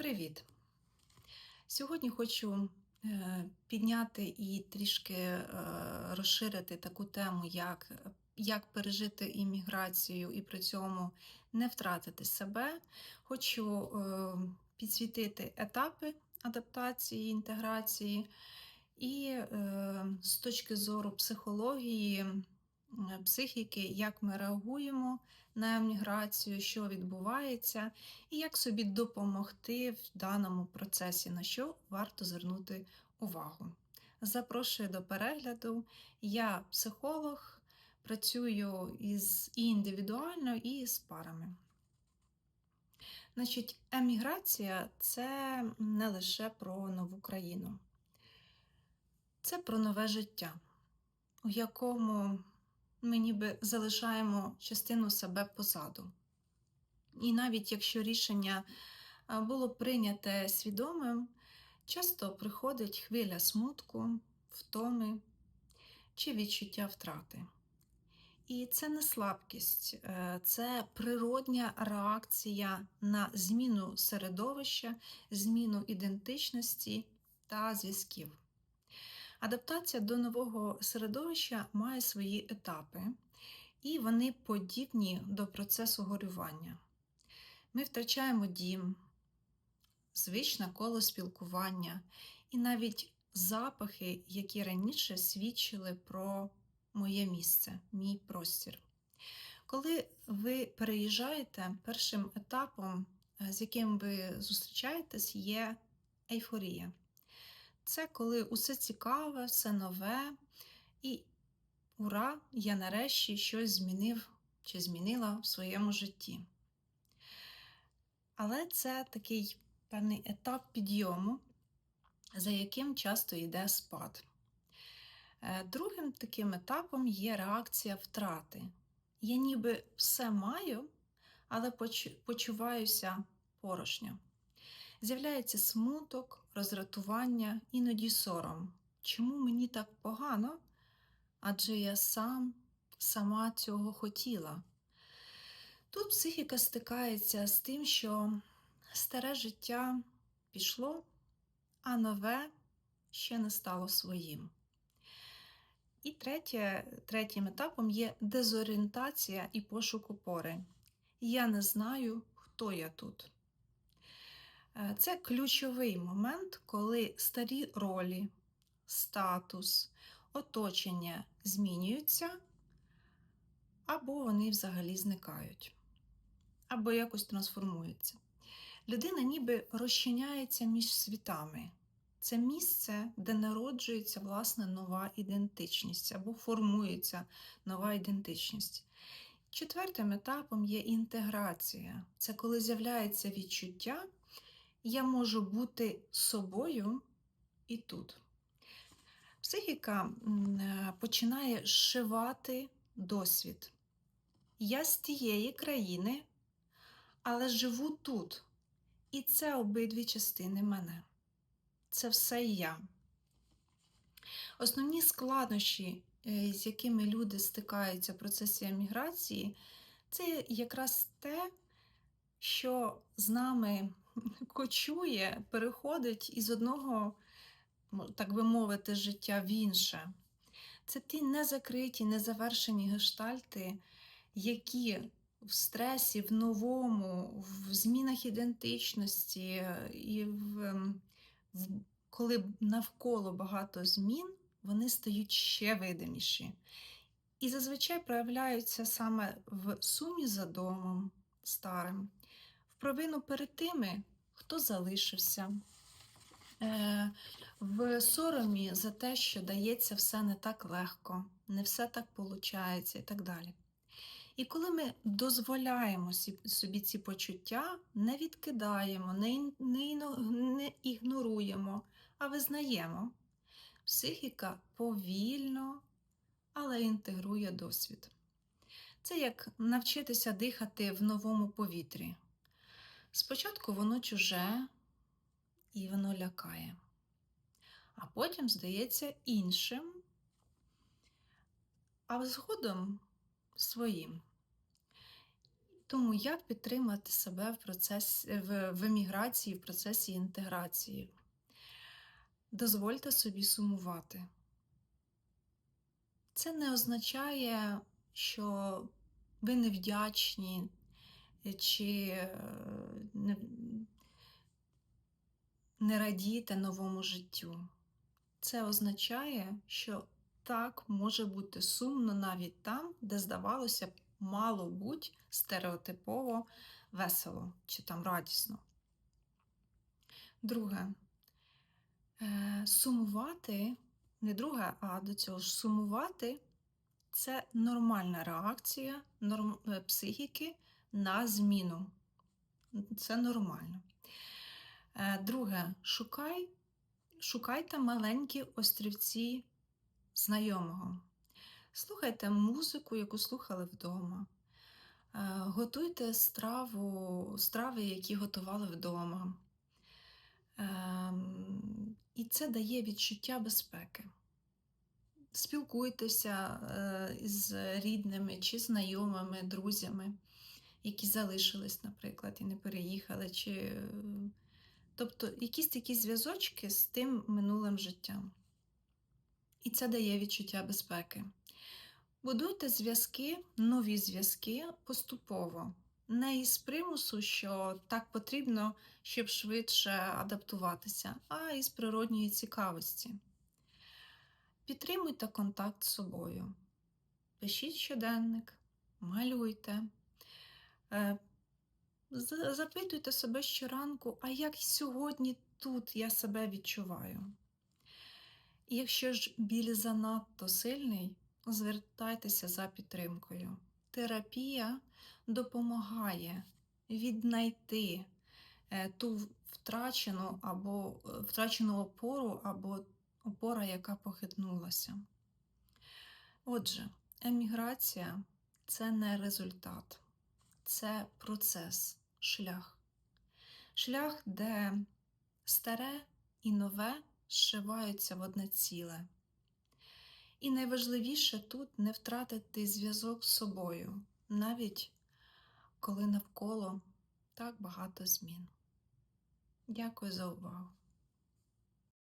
Привіт! Сьогодні хочу е, підняти і трішки е, розширити таку тему, як, як пережити імміграцію і при цьому не втратити себе. Хочу е, підсвітити етапи адаптації, інтеграції, і з точки зору психології, психіки, як ми реагуємо на еміграцію, що відбувається, і як собі допомогти в даному процесі, на що варто звернути увагу. Запрошую до перегляду. Я психолог, працюю із і індивідуально, і з парами. Значить, еміграція це не лише про нову країну, це про нове життя, у якому ми ніби залишаємо частину себе позаду. І навіть якщо рішення було прийняте свідомим, часто приходить хвиля смутку, втоми чи відчуття втрати. І це не слабкість, е, це природня реакція на зміну середовища, зміну ідентичності та зв'язків. Адаптація до нового середовища має свої етапи, і вони подібні до процесу горювання. Ми втрачаємо дім, звичне коло спілкування і навіть запахи, які раніше свідчили про моє місце, мій простір. Коли ви переїжджаєте, першим етапом, е, з яким ви зустрічаєтесь, є ейфорія. Це коли усе цікаве, все нове, і ура, я нарешті щось змінив чи змінила в своєму житті. Але це такий певний етап підйому, за яким часто йде спад. Е, Другим таким етапом є реакція втрати. Я ніби все маю, але почуваюся порожньо. З'являється смуток, роздратування, іноді сором. Чому мені так погано? Адже я сам, сама цього хотіла. Тут психіка стикається з тим, що старе життя пішло, а нове ще не стало своїм. І третє, третім етапом є дезорієнтація і пошук опори. Я не знаю, хто я тут. Е, Це ключовий момент, коли старі ролі, статус, оточення змінюються, або вони взагалі зникають, або якось трансформуються. Людина ніби розчиняється між світами. Це місце, де народжується власне нова ідентичність або формується нова ідентичність. Четвертим етапом є інтеграція. Це коли з'являється відчуття, я можу бути собою і тут. Психіка е, починає зшивати досвід. Я з тієї країни, але живу тут. І це обидві частини мене. Це все я. Основні складнощі, е, з якими люди стикаються в процесі еміграції, це якраз те, що з нами кочує, переходить із одного, так би мовити, життя в інше. Це ті незакриті, незавершені гештальти, які в стресі, в новому, в змінах ідентичності е, і в, ем, в, коли навколо багато змін, вони стають ще видиміші. І зазвичай проявляються саме в сумі за домом старим, провину перед тими, хто залишився, е, в соромі за те, що дається все не так легко, не все так виходить і так далі. І коли ми дозволяємо собі ці почуття, не відкидаємо, не, ігноруємо, а визнаємо, психіка повільно, але інтегрує досвід. Це як навчитися дихати в новому повітрі. Спочатку воно чуже і воно лякає, а потім здається іншим, а згодом своїм. Тому як підтримати себе в процесі в, еміграції, в процесі інтеграції? Дозвольте собі сумувати. Це не означає, що ви невдячні чи е, не, не радієте новому життю. Це означає, що так може бути сумно навіть там, де здавалося б, мало бути стереотипово весело чи там радісно. Друге, е, сумувати, не друге, а до цього ж сумувати це нормальна реакція е, психіки на зміну. Це нормально. Е, Друге, шукай, шукайте маленькі острівці знайомого. Слухайте музику, яку слухали вдома. Е, Готуйте страву, страви, які готували вдома. Ем, І це дає відчуття безпеки. Спілкуйтеся е, із рідними чи знайомими, друзями, які залишились, наприклад, і не переїхали, чи... тобто якісь такі зв'язочки з тим минулим життям. І це дає відчуття безпеки. Будуйте зв'язки, нові зв'язки поступово, не із примусу, що так потрібно, щоб швидше адаптуватися, а із природньої цікавості. Підтримуйте контакт з собою. Пишіть щоденник, малюйте. Е, Запитуйте себе щоранку, а як сьогодні тут я себе відчуваю. І якщо ж біль занадто сильний, звертайтеся за підтримкою. Терапія допомагає віднайти е, ту втрачену або е, втрачену опору, або опора, яка похитнулася. Отже, еміграція це не результат, це процес, шлях. Шлях, де старе і нове зшиваються в одне ціле. І найважливіше тут не втратити зв'язок з собою, навіть коли навколо так багато змін. Дякую за увагу.